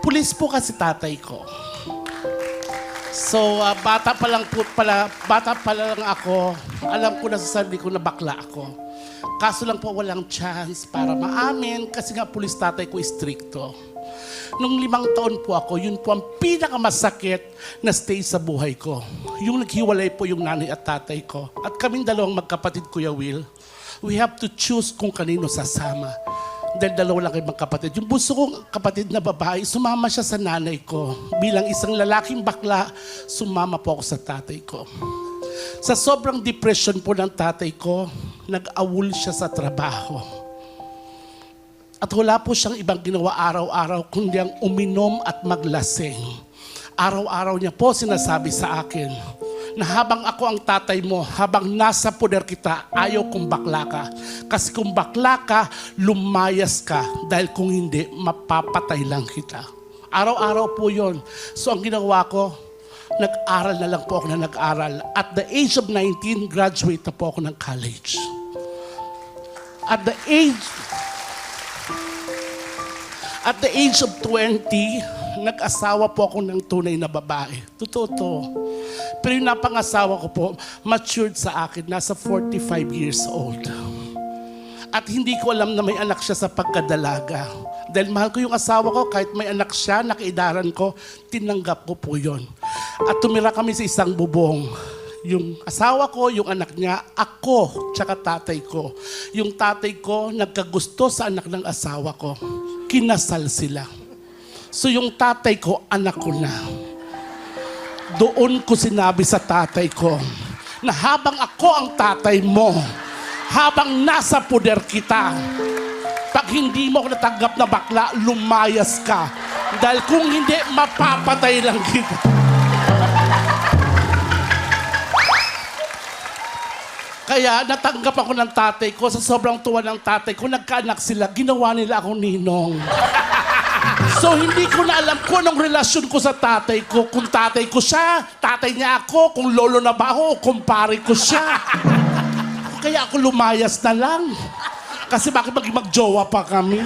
Pulis po kasi tatay ko. So, ah, bata pa lang po pala, bata pa lang ako, alam ko na sa sarili ko na bakla ako. Kaso lang po walang chance para maamin kasi nga pulis tatay ko stricto. Nung limang taon po ako, yun po ang pinakamasakit na stage sa buhay ko. Yung naghiwalay po yung nanay at tatay ko. At kaming dalawang magkapatid, Kuya Will, we have to choose kung kanino sasama. Dahil dalawa lang kayo magkapatid. Yung bunso kong kapatid na babae, sumama siya sa nanay ko. Bilang isang lalaking bakla, sumama po ako sa tatay ko. Sa sobrang depression po ng tatay ko, nag-awol siya sa trabaho. At wala po siyang ibang ginawa araw-araw kundi ang uminom at maglasing. Araw-araw niya po sinasabi sa akin na habang ako ang tatay mo, habang nasa poder kita, ayaw kong bakla ka. Kasi kung bakla ka, lumayas ka. Dahil kung hindi, mapapatay lang kita. Araw-araw po yon. So ang ginawa ko, nag-aral na lang po ako na nag-aral. At the age of 19, graduate na po ako ng college. At the age at the age of 20, nag-asawa po ako ng tunay na babae. Totoo to. Pero yung napangasawa ko po, matured sa akin, nasa 45 years old. At hindi ko alam na may anak siya sa pagkadalaga. Dahil mahal ko yung asawa ko, kahit may anak siya, nakaidaran ko, tinanggap ko po yon. At tumira kami sa isang bubong. Yung asawa ko, yung anak niya, ako, tsaka tatay ko. Yung tatay ko, nagkagusto sa anak ng asawa ko. Kinasal sila. So yung tatay ko, anak ko na. Doon ko sinabi sa tatay ko na habang ako ang tatay mo, habang nasa puder kita, pag hindi mo ako natanggap na bakla, lumayas ka. Dahil kung hindi, mapapatay lang kita. Kaya natanggap ako ng tatay ko. Sa sobrang tuwa ng tatay ko, nagkaanak sila. Ginawa nila akong ninong. So hindi ko na alam kung anong relasyon ko sa tatay ko. Kung tatay ko siya, tatay niya ako, kung lolo na ba ako, kumpare ko siya. Kaya ako lumayas na lang. Kasi bakit maging magjowa pa kami?